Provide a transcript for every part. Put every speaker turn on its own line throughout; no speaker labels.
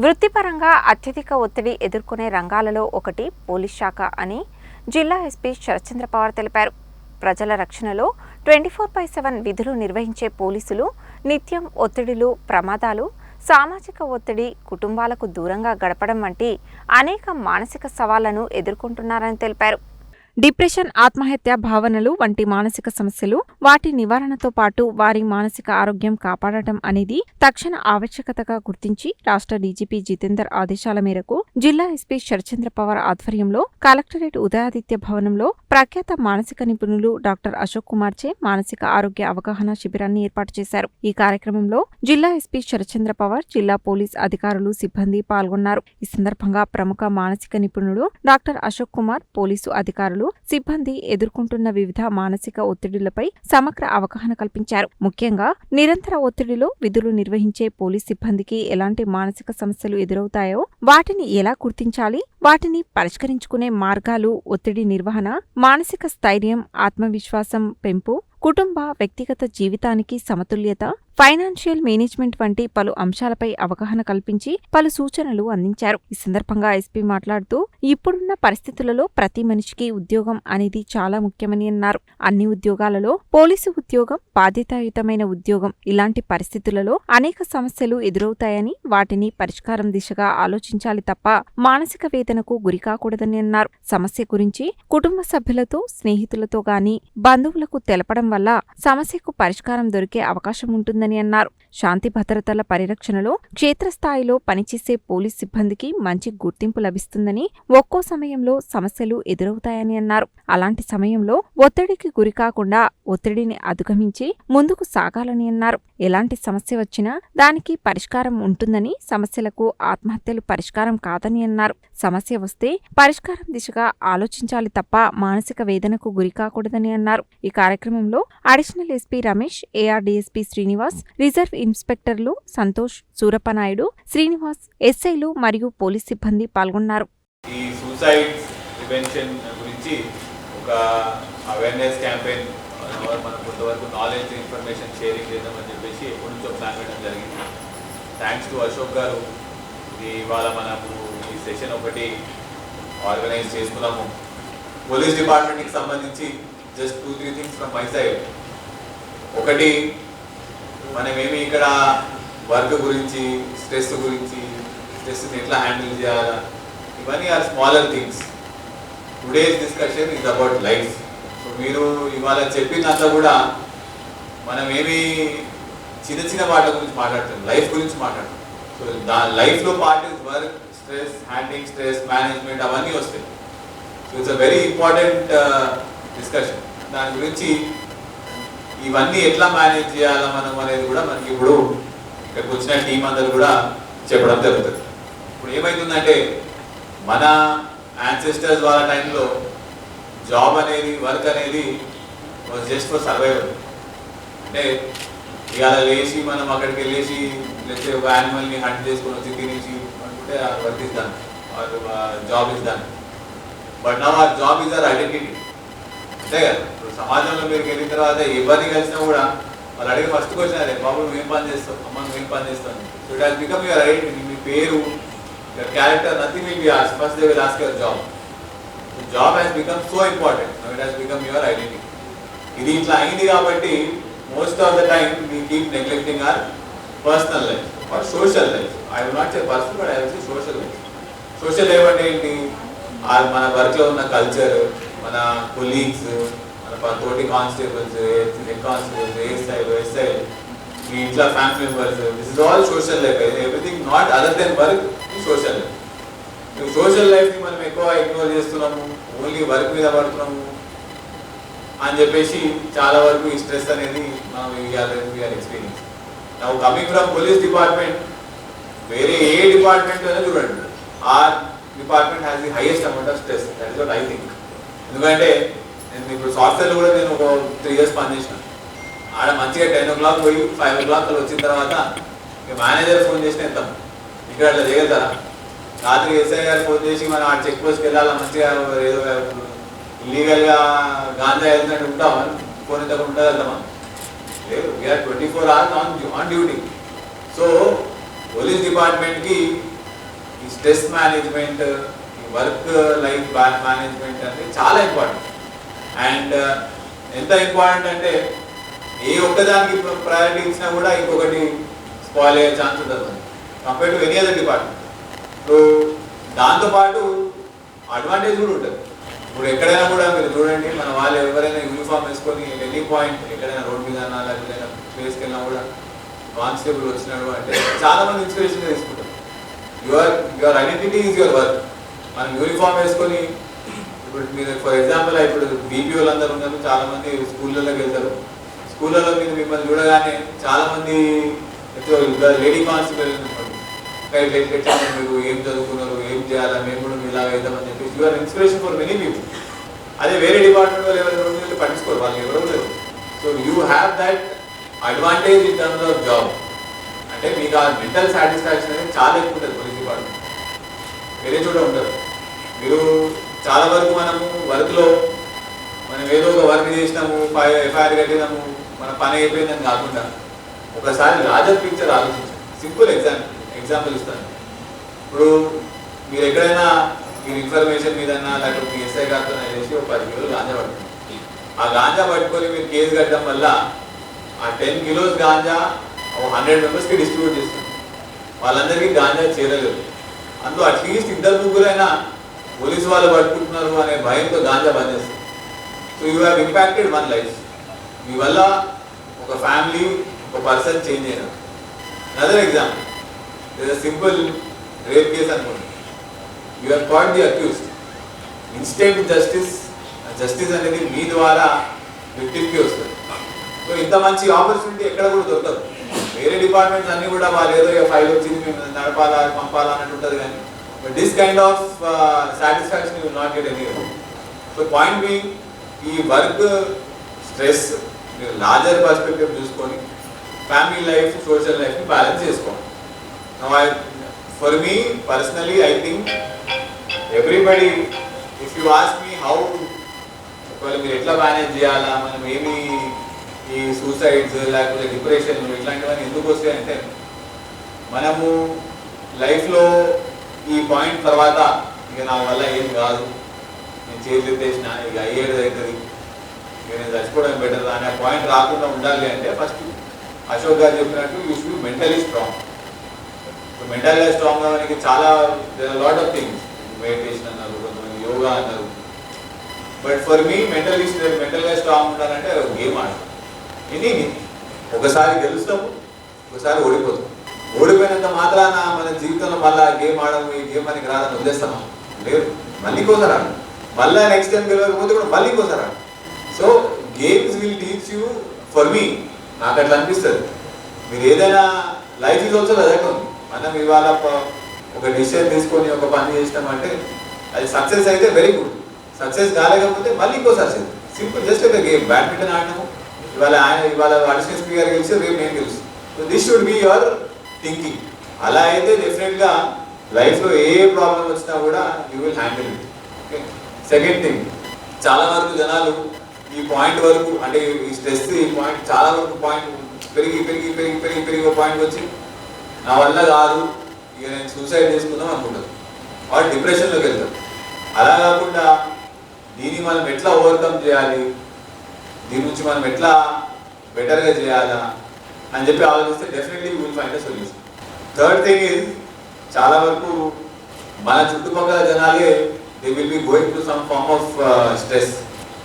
వృత్తిపరంగా అత్యధిక ఒత్తిడి ఎదుర్కొనే రంగాలలో ఒకటి పోలీస్ శాఖ అని జిల్లా ఎస్పీ శరత్చంద్ర పవార్ తెలిపారు. ప్రజల రక్షణలో ట్వంటీ ఫోర్ బై సెవెన్ విధులు నిర్వహించే పోలీసులు నిత్యం ఒత్తిడిలు ప్రమాదాలు సామాజిక ఒత్తిడి కుటుంబాలకు దూరంగా గడపడం వంటి అనేక మానసిక సవాళ్ళను ఎదుర్కొంటున్నారని తెలిపారు. డిప్రెషన్ ఆత్మహత్య భావనలు వంటి మానసిక సమస్యలు వాటి నివారణతో పాటు వారి మానసిక ఆరోగ్యం కాపాడటం అనేది తక్షణ ఆవశ్యకతగా గుర్తించి రాష్ట్ర డీజీపీ జితేందర్ ఆదేశాల మేరకు జిల్లా ఎస్పీ శరచంద్ర పవార్ ఆధ్వర్యంలో కలెక్టరేట్ ఉదయాదిత్య భవనంలో ప్రఖ్యాత మానసిక నిపుణులు డాక్టర్ అశోక్ కుమార్ చే మానసిక ఆరోగ్య అవగాహన శిబిరాన్ని ఏర్పాటు చేశారు. ఈ కార్యక్రమంలో జిల్లా ఎస్పీ శరచంద్ర పవార్ జిల్లా పోలీస్ అధికారులు సిబ్బంది పాల్గొన్నారు. ఈ సందర్భంగా ప్రముఖ మానసిక నిపుణుడు డాక్టర్ అశోక్ కుమార్ పోలీసు అధికారులు సిబ్బంది ఎదుర్కొంటున్న వివిధ మానసిక ఒత్తిడిలపై సమగ్ర అవగాహన కల్పించారు. ముఖ్యంగా నిరంతర ఒత్తిడిలో విధులు నిర్వహించే పోలీస్ సిబ్బందికి ఎలాంటి మానసిక సమస్యలు ఎదురవుతాయో వాటిని ఎలా గుర్తించాలి వాటిని పరిష్కరించుకునే మార్గాలు ఒత్తిడి నిర్వహణ మానసిక స్థైర్యం ఆత్మవిశ్వాసం పెంపు కుటుంబ వ్యక్తిగత జీవితానికి సమతుల్యత ఫైనాన్షియల్ మేనేజ్మెంట్ వంటి పలు అంశాలపై అవగాహన కల్పించి పలు సూచనలు అందించారు. ఈ సందర్భంగా ఎస్పీ మాట్లాడుతూ ఇప్పుడున్న పరిస్థితులలో ప్రతి మనిషికి ఉద్యోగం అనేది చాలా ముఖ్యమని అన్నారు. అన్ని ఉద్యోగాలలో పోలీసు ఉద్యోగం బాధ్యతాయుతమైన ఉద్యోగం ఇలాంటి పరిస్థితులలో అనేక సమస్యలు ఎదురవుతాయని వాటిని పరిష్కారం దిశగా ఆలోచించాలి తప్ప మానసిక వేదనకు గురికాకూడదని అన్నారు. సమస్య గురించి కుటుంబ సభ్యులతో స్నేహితులతో గాని బంధువులకు తెలపడం వల్ల సమస్యకు పరిష్కారం దొరికే అవకాశం ఉంటుందని అన్నారు. శాంతి భద్రతల పరిరక్షణలో క్షేత్రస్థాయిలో పనిచేసే పోలీస్ సిబ్బందికి మంచి గుర్తింపు లభిస్తుందని ఒక్కో సమయంలో సమస్యలు ఎదురవుతాయని అన్నారు. అలాంటి సమయంలో ఒత్తిడికి గురికాకుండా ఒత్తిడిని అధిగమించి ముందుకు సాగాలని అన్నారు. ఎలాంటి సమస్య వచ్చినా దానికి పరిష్కారం ఉంటుందని సమస్యలకు ఆత్మహత్యలు పరిష్కారం కాదని అన్నారు. సమస్య వస్తే పరిష్కారం దిశగా ఆలోచించాలి తప్ప మానసిక వేదనకు గురికాకూడదని అన్నారు. ఈ కార్యక్రమంలో additional SP Ramesh ARDSP Srinivas Srinivas reserve ఇన్స్పెక్టర్లు Santosh Surapanaidu Srinivas ఎస్ఐలు మరియు పోలీస్ సిబ్బంది పాల్గొన్నారు.
ఈ సూసైడ్ ప్రివెన్షన్ గురించి ఒక అవేర్నెస్ క్యాంపెయిన్ మనం కొంతవరకు నాలెడ్జ్ ఇన్ఫర్మేషన్ షేరింగ్ చేద్దామని చెప్పేసి ఎప్పటి నుంచో ప్లాన్ చేయడం జరిగింది. థ్యాంక్స్ టు అశోక్ గారు ఇవాళ మనము ఈ సెషన్ ఒకటి ఆర్గనైజ్ చేసుకున్నాము. పోలీస్ డిపార్ట్మెంట్కి సంబంధించి just two three things from my side. ఒకటి మనమేమి ఇక్కడ వర్క్ గురించి స్ట్రెస్ గురించి స్ట్రెస్ని ఎట్లా హ్యాండిల్ చేయాలా? ఇవన్నీ are smaller things. Today's discussion is about life. So మీరు ఇవాళ చెప్పినంత కూడా మనం ఏమి చిన్న చిన్న వాటి గురించి మాట్లాడుతాం లైఫ్ గురించి మాట్లాడతాం. సో దా లైఫ్లో part is work stress handing stress management అవన్నీ వస్తాయి. So it's a very important discussion దాని గురించి ఇవన్నీ ఎట్లా మేనేజ్ చేయాలా మనం అనేది కూడా మనకి ఇప్పుడు ఇక్కడికి వచ్చిన టీం అందరు కూడా చెప్పడం జరుగుతుంది. ఇప్పుడు ఏమైతుందంటే మన యాన్సెస్టర్స్ వాళ్ళ టైంలో జాబ్ అనేది వర్క్ అనేది జస్ట్ ఫర్ సర్వైవల్ అంటే ఇవాళ లేచి మనం అక్కడికి వెళ్ళేసి లేకపోతే ఒక యానిమల్ని హంట్ చేసుకొని వచ్చి తినేసి అనుకుంటే వర్క్ ఇస్ వాళ్ళు జాబ్ ఇస్ బట్ నా జాబ్ ఇస్ ఆర్ ఐడెంటిటీ అంతే కదా? సమాజంలో మీరు వెళ్ళిన తర్వాత ఎవరిని కలిసినా కూడా వాళ్ళు అడిగి ఫస్ట్ క్వశ్చన్ అదే బాబు నువ్వేం పని చేస్తావు? అమ్మ నువ్వేం పని చేస్తావు? So it has become your identity మీ పేరు your character nothing will be as first they will ask your job job has become so important important. Now it has become ఇది ఇట్లా అయింది కాబట్టి most of the time we keep neglecting our personal life our social life I will not say personal but I will say social life social life అంటే ఏంటి? ఆ మన వర్క్లో ఉన్న కల్చర్ మన కొలీగ్స్ తోటి constables head constables ASI SI మీ ఇంట్లో family members this is all social life everything not other than work social life social లైఫ్ని మనం ఎక్కువ ఇగ్నోర్ చేస్తున్నాము ఓన్లీ వర్క్ మీద పడుతున్నాము అని చెప్పేసి చాలా వరకు ఈ స్ట్రెస్ అనేది మనం వీఆర్ ఎక్స్పీరియన్స్ నా కమింగ్ ఫ్రమ్ పోలీస్ డిపార్ట్మెంట్ వేరే ఏ డిపార్ట్మెంట్ అయినా చూడండి. ఆ department has the highest amount of stress that is what I think ఎందుకంటే నేను ఇప్పుడు సాఫ్ట్వేర్ కూడా నేను ఒక త్రీ ఇయర్స్ పనిచేసిన ఆడ మంచిగా టెన్ ఓ క్లాక్ పోయి ఫైవ్ ఓ క్లాక్ వచ్చిన తర్వాత మేనేజర్ ఫోన్ చేసిన ఎంత? ఇక్కడ అట్లా చేయగలుగుతారా రాత్రి ఎస్ఐ గారు ఫోన్ చేసి మనం ఆ చెక్ పోస్ట్కి వెళ్ళాలా? మంచిగా ఏదో ఇల్లీగల్గా గాంజా వెళ్తున్నట్టు ఉంటామా ఫోన్ ఎంత వెళ్తామా లేదు we're twenty four hours on on duty so police డిపార్ట్మెంట్కి ఈ స్ట్రెస్ మేనేజ్మెంట్ ఈ వర్క్ లైఫ్ మేనేజ్మెంట్ అంటే చాలా ఇంపార్టెంట్ అండ్ uh, ఎంత ఇంపార్టెంట్ అంటే ఏ ఒక్కదానికి ప్రయారిటీ ఇచ్చినా కూడా ఇంకొకటి స్పాయిల్ అయ్యే ఛాన్స్ ఉంటుంది compare to any other department so దాంతోపాటు అడ్వాంటేజ్ కూడా ఉంటుంది. ఇప్పుడు ఎక్కడైనా కూడా మీరు చూడండి మన వాళ్ళు ఎవరైనా యూనిఫామ్ వేసుకొని ఎనీ పాయింట్ ఎక్కడైనా రోడ్ మీద అన్నా లేకపోతే ప్లేస్కి వెళ్ళినా కూడా కానిస్టేబుల్ వచ్చినాడు అంటే చాలా మంది ఇన్స్పిరేషన్ తీసుకుంటారు your your identity is your work మనం యూనిఫామ్ వేసుకొని ఇప్పుడు మీరు ఫర్ ఎగ్జాంపుల్ ఇప్పుడు బీపీ వాళ్ళందరూ ఉన్నారు చాలా మంది స్కూళ్ళలోకి వెళ్తారు. స్కూళ్ళలో మీరు మిమ్మల్ని చూడగానే చాలా మంది లేడీ కానిస్టేబుల్ రైట్ మీరు ఏం చదువుకున్నారు ఏం చేయాలా మేము కూడా ఇలాగ అవుతామని చెప్పేసి you're inspiration for many people అదే వేరే డిపార్ట్మెంట్ వాళ్ళు ఎవరైనా రెండు పట్టించుకోరు వాళ్ళు ఎవరు లేరు so you have that advantage in terms of job అంటే మీకు ఆ మెంటల్ సాటిస్ఫాక్షన్ అనేది చాలా ఎక్కువ ఉంటుంది పోలీస్ డిపార్ట్మెంట్ వేరే చోట ఉండదు. మీరు చాలా వరకు మనము వర్క్లో మనం ఏదో ఒక వర్క్ చేసినాము ఎఫ్ఐఆర్ కట్టినాము మన పని అయిపోయిందని కాకుండా ఒకసారి లార్జర్ పిక్చర్ ఆలోచించాం సింపుల్ ఎగ్జాంపుల్ ఎగ్జాంపుల్ ఇస్తాను. ఇప్పుడు మీరు ఎక్కడైనా మీరు ఇన్ఫర్మేషన్ మీదన్నా లేకపోతే మీ ఎస్ఐ గారితో చేసి ఒక పది కిలోలు గాంజా పడుతుంది ఆ గాంజా పట్టుకొని మీరు కేసు కట్టడం వల్ల ఆ టెన్ కిలోస్ గాంజా ఒక హండ్రెడ్ మెంబర్స్కి డిస్ట్రిబ్యూట్ చేస్తుంది వాళ్ళందరికీ గాంజా చేరలేదు. అందులో అట్లీస్ట్ ఇద్దరు ముగ్గురైనా పోలీసు వాళ్ళు పట్టుకుంటున్నారు అనే భయంతో గాంజా బంద్ చేస్తారు. So you have impacted one life మీ వల్ల ఒక ఫ్యామిలీ ఒక పర్సన్ చేంజ్ అయినారు other example is simple rape case అనుకోండి. You have caught the accused instant justice justice అనేది మీ ద్వారా విక్టిమ్కి వస్తుంది. సో ఇంత మంచి ఆపర్చునిటీ ఎక్కడ కూడా దొరకదు. వేరే డిపార్ట్మెంట్స్ అన్నీ కూడా వాళ్ళు ఏదో ఫైల్ వచ్చింది మేము నడపాలా పంపాలా అన్నట్టు ఉంటుంది కానీ but this kind of satisfaction you not get any so point be ఈ వర్క్ స్ట్రెస్ మీరు లార్జర్ పర్స్పెక్టివ్ చూసుకొని ఫ్యామిలీ లైఫ్ సోషల్ లైఫ్ని బ్యాలెన్స్ చేసుకోండి. For me personally I think everybody if you if మీ ask ఒకవేళ మీరు ఎట్లా మేనేజ్ చేయాలా మనం ఏమి ఈ సూసైడ్స్ లేకపోతే డిప్రెషన్ ఇట్లాంటివన్నీ ఎందుకు వస్తాయి అంటే మనము లైఫ్లో ఈ పాయింట్ తర్వాత ఇక నా వల్ల ఏం కాదు. నేను చేతులు ఇక అయ్యేది అవుతుంది ఇక నేను చచ్చిపోవడం బెటర్ అనే పాయింట్ రాకుండా ఉండాలి అంటే ఫస్ట్ అశోక్ గారు చెప్పినట్టు యూ షుడ్ మెంటలీ స్ట్రాంగ్ మెంటల్గా స్ట్రాంగ్ అవ్వడానికి చాలా లాట్ ఆఫ్ థింగ్స్ మెడిటేషన్ అన్నారు కొంతమంది యోగా అన్నారు. బట్ ఫర్ మీ మెంటలీ మెంటల్గా స్ట్రాంగ్ ఉండాలంటే గేమ్ ఆడ ఇది ఒకసారి గెలుస్తాము ఒకసారి ఓడిపోతాం ఓడిపోయినంత మాత్రాన మన జీవితంలో మళ్ళీ గేమ్ ఆడము ఈ గేమ్ అని రాదని వదిలేస్తామా లేదు. మళ్ళీ ఇంకోసారి మళ్ళీ నెక్స్ట్ టైం గెలవకపోతే కూడా మళ్ళీ ఇంకోసారి so games will teach you for me నాకు అట్లా అనిపిస్తుంది. మీరు ఏదైనా లైఫ్ ఈజ్ ఆల్సో మనం ఇవాళ ఒక డిసిషన్ తీసుకొని ఒక పని చేసినామంటే అది సక్సెస్ అయితే వెరీ గుడ్ సక్సెస్ కాలేకపోతే మళ్ళీ ఇంకోసారి సింపుల్ జస్ట్ ఒక గేమ్ బ్యాడ్మింటన్ ఆడినాము ఇవాళ ఆయన ఇవాళ అడిషనల్ స్పీకర్ గెలిచి రేపు నేను గెలుస్తాను so this should be your thinking అలా అయితే డెఫినెట్గా లైఫ్లో ఏ ప్రాబ్లం వచ్చినా కూడా you will handle it okay second thing చాలా వరకు జనాలు ఈ పాయింట్ వరకు అంటే ఈ స్ట్రెస్ ఈ పాయింట్ చాలా వరకు పాయింట్ పెరిగి పెరిగి పెరిగి పెరిగి పెరిగి పాయింట్ వచ్చి నా వల్ల కాదు ఇక నేను సూసైడ్ చేసుకుందాం అనుకుంటారు. వాళ్ళు డిప్రెషన్లోకి వెళ్తారు. అలా కాకుండా దీన్ని మనం ఎట్లా ఓవర్కమ్ చేయాలి? దీని నుంచి మనం ఎట్లా బెటర్గా చేయాలా? అని చెప్పి ఆలోచిస్తే definitely will find solution third thing is చాలా వరకు మన చుట్టుపక్కల జనాలే they will be going to some form of stress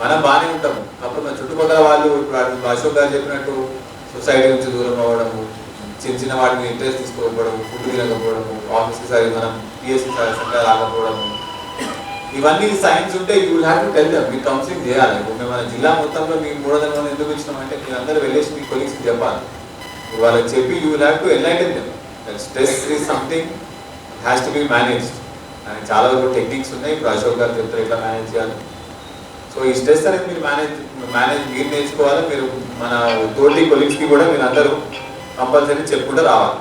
మనం బాగానే ఉంటాం. కాబట్టి మన చుట్టుపక్కల వాళ్ళు ఇప్పుడు అశోక్ గారు చెప్పినట్టు సొసైటీ నుంచి దూరం అవ్వడము చిన్న చిన్న వాటిని ఇంట్రెస్ట్ తీసుకోకపోవడం ఫుడ్ తినకపోవడము ఆఫీస్కి సరి మనం పిఎస్సి సరిగ్గా రాకపోవడము. ఇవన్నీ సైన్స్ ఉంటే you will have to tell them మీరు కౌన్సిలింగ్ చేయాలి. ఇప్పుడు మేము మన జిల్లా మొత్తంలో మీకు మూడు వందల మంది ఎందుకు ఇచ్చినామంటే మీరు అందరూ వెళ్ళేసి మీ కొలీగ్స్కి చెప్పాలి. వాళ్ళకి చెప్పి you have to enlighten them stress is something has to be managed అని చాలా వరకు టెక్నిక్స్ ఉన్నాయి. ఇప్పుడు అశోక్ గారు చెప్తారు ఎట్లా మేనేజ్ చేయాలి. సో ఈ స్ట్రెస్ అనేది మీరు మేనేజ్ మేనేజ్ మీరు నేర్చుకోవాలి. మీరు మన తోటి కొలీగ్స్కి కూడా మీరు అందరూ కంపల్సరీ చెప్పుకుంటూ రావాలి.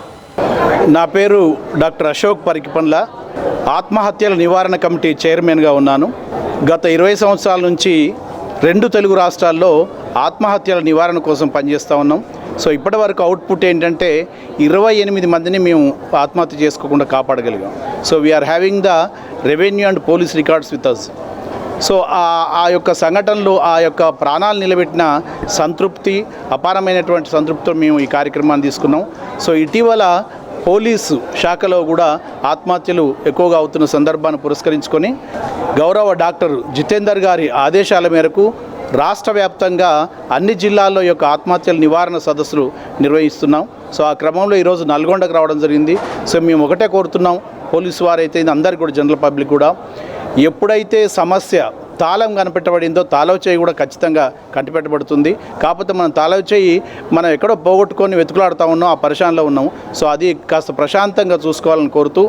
నా పేరు డాక్టర్ అశోక్ పరికిపండ్ల. ఆత్మహత్యల నివారణ కమిటీ చైర్మన్గా ఉన్నాను. గత ఇరవై సంవత్సరాల నుంచి రెండు తెలుగు రాష్ట్రాల్లో ఆత్మహత్యల నివారణ కోసం పనిచేస్తూ ఉన్నాం. సో ఇప్పటి వరకు అవుట్పుట్ ఏంటంటే ఇరవై ఎనిమిది మందిని మేము ఆత్మహత్య చేసుకోకుండా కాపాడగలిగాం. So we're having the revenue and police records with us so ఆ ఆ యొక్క సంఘటనలు ఆ యొక్క ప్రాణాలు నిలబెట్టిన సంతృప్తి అపారమైనటువంటి సంతృప్తితో మేము ఈ కార్యక్రమాన్ని తీసుకున్నాం. సో ఇటీవల పోలీసు శాఖలో కూడా ఆత్మహత్యలు ఎక్కువగా అవుతున్న సందర్భాన్ని పురస్కరించుకొని గౌరవ డాక్టర్ జితేందర్ గారి ఆదేశాల మేరకు రాష్ట్ర వ్యాప్తంగా అన్ని జిల్లాల్లో యొక్క ఆత్మహత్యల నివారణ సదస్సులు నిర్వహిస్తున్నాం. సో ఆ క్రమంలో ఈరోజు నల్గొండకు రావడం జరిగింది. సో మేము ఒకటే కోరుతున్నాం. పోలీసు వారైతే అందరికీ కూడా జనరల్ పబ్లిక్ కూడా ఎప్పుడైతే సమస్య తాళం కనిపెట్టబడిందో తాళవ చేయి కూడా ఖచ్చితంగా కనిపెట్టబడుతుంది. కాకపోతే మనం తాళవ చేయి మనం ఎక్కడో పోగొట్టుకొని వెతుకులాడుతూ ఉన్నాం ఆ పరిశానలో ఉన్నాం. సో అది కాస్త ప్రశాంతంగా చూసుకోవాలని కోరుతూ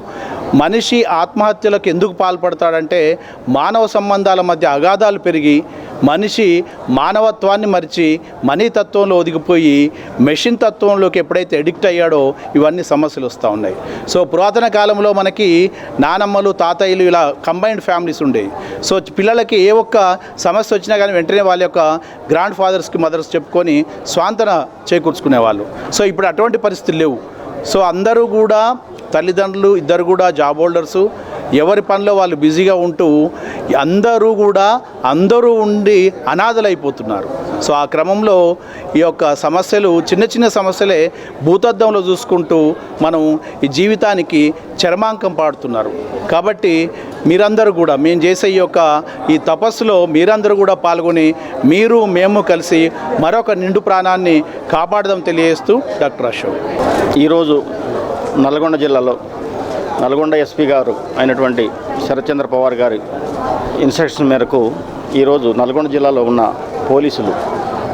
మనిషి ఆత్మహత్యలకు ఎందుకు పాల్పడతాడంటే మానవ సంబంధాల మధ్య అగాధాలు పెరిగి మనిషి మానవత్వాన్ని మరిచి మనీ తత్వంలో ఒదిగిపోయి మెషిన్ తత్వంలోకి ఎప్పుడైతే ఎడిక్ట్ అయ్యాడో ఇవన్నీ సమస్యలు వస్తూ ఉన్నాయి. సో పురాతన కాలంలో మనకి నానమ్మలు తాతయ్యలు ఇలా కంబైన్డ్ ఫ్యామిలీస్ ఉండేవి. సో పిల్లలకి ఏ ఒక్క సమస్య వచ్చినా కానీ వెంటనే వాళ్ళ యొక్క గ్రాండ్ ఫాదర్స్కి మదర్స్ చెప్పుకొని స్వాంతన చేకూర్చుకునేవాళ్ళు సో ఇప్పుడు అటువంటి పరిస్థితులు లేవు. సో అందరూ కూడా తల్లిదండ్రులు ఇద్దరు కూడా జాబ్ హోల్డర్సు ఎవరి పనిలో వాళ్ళు బిజీగా ఉంటూ అందరూ కూడా అందరూ ఉండి అనాథలైపోతున్నారు. సో ఆ క్రమంలో ఈ యొక్క సమస్యలు చిన్న చిన్న సమస్యలే భూతద్దంలో చూసుకుంటూ మనం ఈ జీవితానికి చర్మాంకం పాడుతున్నారు. కాబట్టి మీరందరూ కూడా మేము చేసే ఈ యొక్క ఈ తపస్సులో మీరందరూ కూడా పాల్గొని మీరు మేము కలిసి మరొక నిండు ప్రాణాన్ని కాపాడదాం తెలియజేస్తూ డాక్టర్ అశోక్.
ఈరోజు నల్గొండ జిల్లాలో నల్గొండ ఎస్పీ గారు అయినటువంటి శరత్చంద్ర పవార్ గారి ఇన్స్ట్రక్షన్ మేరకు ఈరోజు నల్గొండ జిల్లాలో ఉన్న పోలీసులు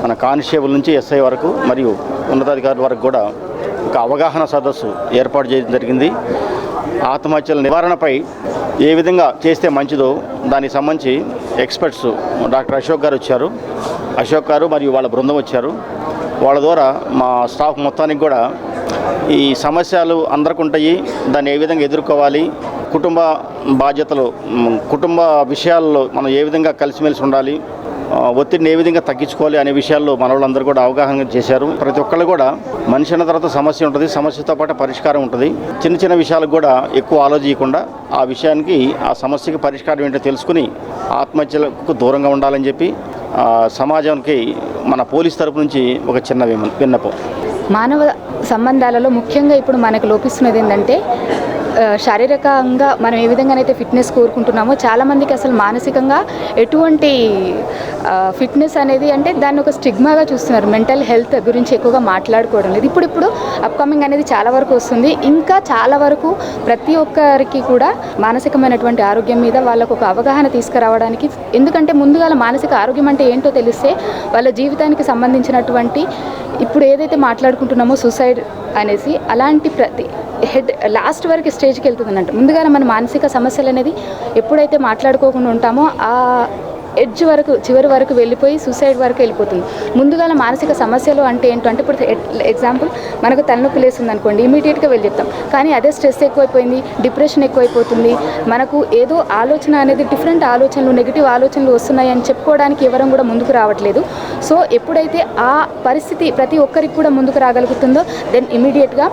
మన కానిస్టేబుల్ నుంచి ఎస్ఐ వరకు మరియు ఉన్నతాధికారుల వరకు కూడా ఒక అవగాహన సదస్సు ఏర్పాటు చేయడం జరిగింది. ఆత్మహత్యల నివారణపై ఏ విధంగా చేస్తే మంచిదో దానికి సంబంధించి ఎక్స్పర్ట్స్ డాక్టర్ అశోక్ గారు వచ్చారు. అశోక్ గారు మరియు వాళ్ళ బృందం వచ్చారు. వాళ్ళ ద్వారా మా స్టాఫ్ మొత్తానికి కూడా ఈ సమస్యలు అందరికి ఉంటాయి దాన్ని ఏ విధంగా ఎదుర్కోవాలి? కుటుంబ బాధ్యతలు కుటుంబ విషయాల్లో మనం ఏ విధంగా కలిసిమెలిసి ఉండాలి? ఒత్తిడిని ఏ విధంగా తగ్గించుకోవాలి అనే విషయాల్లో మన వాళ్ళందరూ కూడా అవగాహన చేశారు. ప్రతి ఒక్కళ్ళు కూడా మనిషి అన్న తర్వాత సమస్య ఉంటుంది. సమస్యతో పాటు పరిష్కారం ఉంటుంది. చిన్న చిన్న విషయాలకు కూడా ఎక్కువ ఆలోచించకుండా ఆ విషయానికి ఆ సమస్యకి పరిష్కారం ఏంటో తెలుసుకుని ఆత్మహత్యలకు దూరంగా ఉండాలని చెప్పి సమాజానికి మన పోలీస్ తరపు నుంచి ఒక చిన్న విన్నపం.
మానవ సంబంధాలలో ముఖ్యంగా ఇప్పుడు మనకు లోపిస్తున్నది ఏంటంటే శారీరకంగా మనం ఏ విధంగానైతే ఫిట్నెస్ కోరుకుంటున్నామో చాలామందికి అసలు మానసికంగా ఎటువంటి ఫిట్నెస్ అనేది అంటే దాన్ని ఒక స్టిగ్మాగా చూస్తున్నారు. మెంటల్ హెల్త్ గురించి ఎక్కువగా మాట్లాడుకోవడం లేదు. ఇప్పుడు ఇప్పుడు అప్కమింగ్ అనేది చాలా వరకు వస్తుంది. ఇంకా చాలా వరకు ప్రతి ఒక్కరికి కూడా మానసికమైనటువంటి ఆరోగ్యం మీద వాళ్ళకు ఒక అవగాహన తీసుకురావడానికి ఎందుకంటే ముందుగా మానసిక ఆరోగ్యం అంటే ఏంటో తెలిస్తే వాళ్ళ జీవితానికి సంబంధించినటువంటి ఇప్పుడు ఏదైతే మాట్లాడుకుంటున్నామో సూసైడ్ అనేసి అలాంటి ప్రతి హెడ్ లాస్ట్ వరకు స్టేజ్కి వెళ్తుంది అన్నట్టు మన మానసిక సమస్యలు అనేది ఎప్పుడైతే మాట్లాడుకోకుండా ఉంటామో ఆ ఎడ్జ్ వరకు చివరి వరకు వెళ్ళిపోయి సూసైడ్ వరకు వెళ్ళిపోతుంది. ముందుగా మానసిక సమస్యలు అంటే ఏంటంటే ఇప్పుడు ఎగ్జాంపుల్ మనకు తలనొప్పి లేస్తుంది అనుకోండి ఇమీడియట్గా వెళ్ళి చెప్తాం కానీ అదే స్ట్రెస్ ఎక్కువైపోయింది డిప్రెషన్ ఎక్కువైపోతుంది. మనకు ఏదో ఆలోచన అనేది డిఫరెంట్ ఆలోచనలు నెగిటివ్ ఆలోచనలు వస్తున్నాయి అని చెప్పుకోవడానికి ఎవరం కూడా ముందుకు రావట్లేదు. సో ఎప్పుడైతే ఆ పరిస్థితి ప్రతి ఒక్కరికి కూడా ముందుకు రాగలుగుతుందో దెన్ ఇమీడియట్గా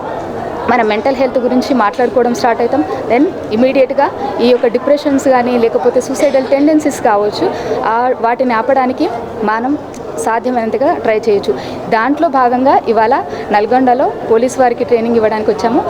మన మెంటల్ హెల్త్ గురించి మాట్లాడుకోవడం స్టార్ట్ అవుతాం. దెన్ ఇమీడియట్గా ఈ యొక్క డిప్రెషన్స్ కానీ లేకపోతే సూసైడల్ టెండెన్సీస్ కావచ్చు వాటిని ఆపడానికి మనం సాధ్యమైనంతగా ట్రై చేయొచ్చు. దాంట్లో భాగంగా ఇవాళ నల్గొండలో పోలీస్ వారికి ట్రైనింగ్ ఇవ్వడానికి వచ్చాము.